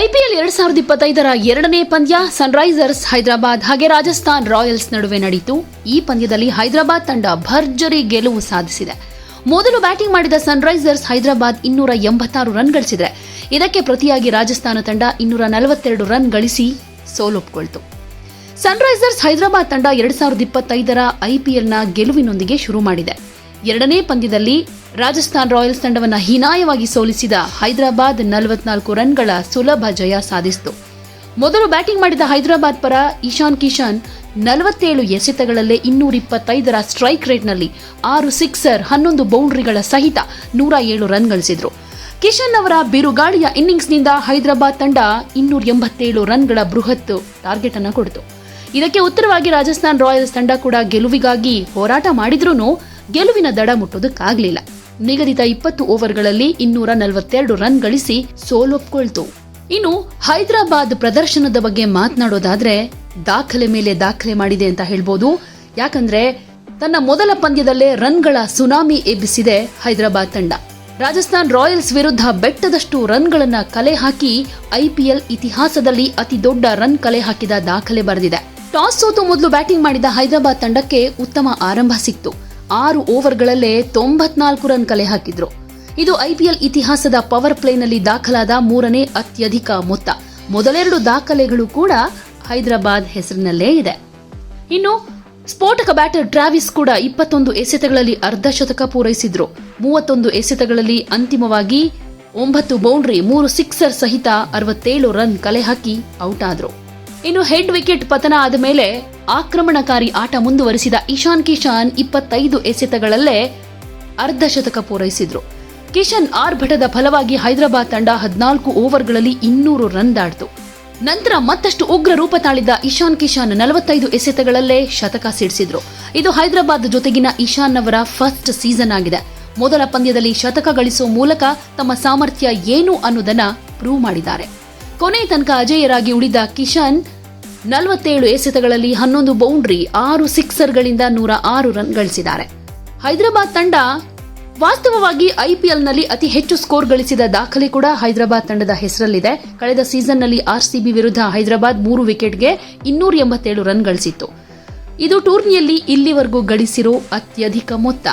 IPL ಎರಡ್ ಸಾವಿರದ ಇಪ್ಪತ್ತೈದರ ಎರಡನೇ ಪಂದ್ಯ ಸನ್ರೈಸರ್ಸ್ ಹೈದರಾಬಾದ್ ಹಾಗೆ ರಾಜಸ್ಥಾನ್ ರಾಯಲ್ಸ್ ನಡುವೆ ನಡೆಯಿತು ಈ ಪಂದ್ಯದಲ್ಲಿ ಹೈದರಾಬಾದ್ ತಂಡ ಭರ್ಜರಿ ಗೆಲುವು ಸಾಧಿಸಿದೆ. ಮೊದಲು ಬ್ಯಾಟಿಂಗ್ ಮಾಡಿದ ಸನ್ರೈಸರ್ಸ್ ಹೈದರಾಬಾದ್ ಇನ್ನೂರ ಎಂಬತ್ತಾರು ರನ್ ಗಳಿಸಿದೆ ಇದಕ್ಕೆ ಪ್ರತಿಯಾಗಿ ರಾಜಸ್ಥಾನ ತಂಡ ಇನ್ನೂರ ನಲವತ್ತೆರಡು ರನ್ ಗಳಿಸಿ ಸೋಲೊಪ್ಪಿಕೊಳ್ತು ಸನ್ರೈಸರ್ಸ್ ಹೈದರಾಬಾದ್ ತಂಡ ಎರಡ್ ಸಾವಿರದ ಇಪ್ಪತ್ತೈದರ ಐಪಿಎಲ್ನ ಗೆಲುವಿನೊಂದಿಗೆ ಶುರು ಮಾಡಿದೆ. ಎರಡನೇ ಪಂದ್ಯದಲ್ಲಿ ರಾಜಸ್ಥಾನ್ ರಾಯಲ್ಸ್ ತಂಡವನ್ನು ಹೀನಾಯವಾಗಿ ಸೋಲಿಸಿದ ಹೈದರಾಬಾದ್ ನಲವತ್ನಾಲ್ಕು ರನ್ಗಳ ಸುಲಭ ಜಯ ಸಾಧಿಸಿತು. ಮೊದಲು ಬ್ಯಾಟಿಂಗ್ ಮಾಡಿದ ಹೈದರಾಬಾದ್ ಪರ ಇಶಾನ್ ಕಿಶನ್ ನಲವತ್ತೇಳು ಎಸೆತಗಳಲ್ಲೇ ಇನ್ನೂರ ಇಪ್ಪತ್ತೈದರ ಸ್ಟ್ರೈಕ್ ರೇಟ್ನಲ್ಲಿ ಆರು ಸಿಕ್ಸರ್, ಹನ್ನೊಂದು ಬೌಂಡ್ರಿಗಳ ಸಹಿತ ನೂರ ಏಳು ರನ್ ಗಳಿಸಿದರು. ಕಿಶನ್ ಅವರ ಬಿರುಗಾಳಿಯ ಇನ್ನಿಂಗ್ಸ್ನಿಂದ ಹೈದರಾಬಾದ್ ತಂಡ ಇನ್ನೂರ ಎಂಬತ್ತೇಳು ರನ್ಗಳ ಬೃಹತ್ ಟಾರ್ಗೆಟ್ ಅನ್ನು ಕೊಡಿತು. ಇದಕ್ಕೆ ಉತ್ತರವಾಗಿ ರಾಜಸ್ಥಾನ್ ರಾಯಲ್ಸ್ ತಂಡ ಕೂಡ ಗೆಲುವಿಗಾಗಿ ಹೋರಾಟ ಮಾಡಿದ್ರೂ ಗೆಲುವಿನ ದಡ ಮುಟ್ಟೋದಕ್ಕಾಗಲಿಲ್ಲ ನಿಗದಿತ ಇಪ್ಪತ್ತು ಓವರ್ಗಳಲ್ಲಿ ಇನ್ನೂರ ನಲವತ್ತೆರಡು ರನ್ ಗಳಿಸಿ ಸೋಲೊಪ್ಕೊಳ್ತು. ಇನ್ನು ಹೈದರಾಬಾದ್ ಪ್ರದರ್ಶನದ ಬಗ್ಗೆ ಮಾತನಾಡೋದಾದ್ರೆ, ದಾಖಲೆ ಮೇಲೆ ದಾಖಲೆ ಮಾಡಿದೆ ಅಂತ ಹೇಳ್ಬೋದು. ಯಾಕಂದ್ರೆ, ತನ್ನ ಮೊದಲ ಪಂದ್ಯದಲ್ಲೇ ರನ್ಗಳ ಸುನಾಮಿ ಎಬ್ಬಿಸಿದೆ ಹೈದರಾಬಾದ್ ತಂಡ. ರಾಜಸ್ಥಾನ್ ರಾಯಲ್ಸ್ ವಿರುದ್ಧ ಬೆಟ್ಟದಷ್ಟು ರನ್ಗಳನ್ನ ಕಲೆ ಹಾಕಿ ಐಪಿಎಲ್ ಇತಿಹಾಸದಲ್ಲಿ ಅತಿ ದೊಡ್ಡ ರನ್ ಕಲೆ ಹಾಕಿದ ದಾಖಲೆ ಬರೆದಿದೆ. ಟಾಸ್ ಸೋತು ಮೊದಲು ಬ್ಯಾಟಿಂಗ್ ಮಾಡಿದ ಹೈದರಾಬಾದ್ ತಂಡಕ್ಕೆ ಉತ್ತಮ ಆರಂಭ ಸಿಕ್ತು. ಆರು ಓವರ್ಗಳಲ್ಲೇ ತೊಂಬತ್ನಾಲ್ಕು ರನ್ ಕಲೆ ಹಾಕಿದ್ರು. ಇದು ಐಪಿಎಲ್ ಇತಿಹಾಸದ ಪವರ್ ಪ್ಲೇನಲ್ಲಿ ದಾಖಲಾದ ಮೂರನೇ ಅತ್ಯಧಿಕ ಮೊತ್ತ. ಮೊದಲೆರಡು ದಾಖಲೆಗಳು ಕೂಡ ಹೈದರಾಬಾದ್ ಹೆಸರಿನಲ್ಲೇ ಇದೆ. ಇನ್ನು ಸ್ಫೋಟಕ ಬ್ಯಾಟರ್ ಟ್ರಾವಿಸ್ ಕೂಡ ಇಪ್ಪತ್ತೊಂದು ಎಸೆತಗಳಲ್ಲಿ ಅರ್ಧ ಶತಕ ಪೂರೈಸಿದ್ರು. ಮೂವತ್ತೊಂದು ಎಸೆತಗಳಲ್ಲಿ ಅಂತಿಮವಾಗಿ ಒಂಬತ್ತು ಬೌಂಡ್ರಿ, ಮೂರು ಸಿಕ್ಸರ್ ಸಹಿತ ಅರವತ್ತೇಳು ರನ್ ಕಲೆ ಹಾಕಿ ಔಟ್ ಆದ್ರು ಇನ್ನು ಹೆಡ್ ವಿಕೆಟ್ ಪತನ ಆದ ಮೇಲೆ ಆಕ್ರಮಣಕಾರಿ ಆಟ ಮುಂದುವರಿಸಿದ ಇಶಾನ್ ಕಿಶಾನ್ ಇಪ್ಪತ್ತೈದು ಎಸೆತಗಳಲ್ಲೇ ಅರ್ಧ ಶತಕ ಪೂರೈಸಿದ್ರು. ಕಿಶನ್ ಆರ್ಭಟದ ಫಲವಾಗಿ ಹೈದರಾಬಾದ್ ತಂಡ ಹದಿನಾಲ್ಕು ಓವರ್ಗಳಲ್ಲಿ ಇನ್ನೂರು ರನ್ ದಾಡ್ತು ನಂತರ ಮತ್ತಷ್ಟು ಉಗ್ರ ರೂಪ ತಾಳಿದ್ದ ಇಶಾನ್ ಕಿಶಾನ್ ನಲವತ್ತೈದು ಎಸೆತಗಳಲ್ಲೇ ಶತಕ ಸಿಡಿಸಿದ್ರು. ಇದು ಹೈದರಾಬಾದ್ ಜೊತೆಗಿನ ಇಶಾನ್ ಅವರ ಫಸ್ಟ್ ಸೀಸನ್ ಆಗಿದೆ. ಮೊದಲ ಪಂದ್ಯದಲ್ಲಿ ಶತಕ ಗಳಿಸುವ ಮೂಲಕ ತಮ್ಮ ಸಾಮರ್ಥ್ಯ ಏನು ಅನ್ನೋದನ್ನ ಪ್ರೂವ್ ಮಾಡಿದ್ದಾರೆ. ಕೊನೆ ತನಕ ಅಜೇಯರಾಗಿ ಉಳಿದ ಕಿಶನ್, ನಲವತ್ತೇಳು ಎಸೆತಗಳಲ್ಲಿ ಹನ್ನೊಂದು ಬೌಂಡ್ರಿ, ಆರು ಸಿಕ್ಸರ್ಗಳಿಂದ ನೂರ ಆರು ರನ್ ಗಳಿಸಿದ್ದಾರೆ. ಹೈದರಾಬಾದ್ ತಂಡ ವಾಸ್ತವವಾಗಿ ಐಪಿಎಲ್ನಲ್ಲಿ ಅತಿ ಹೆಚ್ಚು ಸ್ಕೋರ್ ಗಳಿಸಿದ ದಾಖಲೆ ಕೂಡ ಹೈದರಾಬಾದ್ ತಂಡದ ಹೆಸರಲ್ಲಿದೆ. ಕಳೆದ ಸೀಸನ್ನಲ್ಲಿ ಆರ್ಸಿಬಿ ವಿರುದ್ಧ ಹೈದರಾಬಾದ್ ಮೂರು ವಿಕೆಟ್ಗೆ ಇನ್ನೂರ ಎಂಬತ್ತೇಳು ರನ್ ಗಳಿಸಿತ್ತು. ಇದು ಟೂರ್ನಿಯಲ್ಲಿ ಇಲ್ಲಿವರೆಗೂ ಗಳಿಸಿರೋ ಅತ್ಯಧಿಕ ಮೊತ್ತ.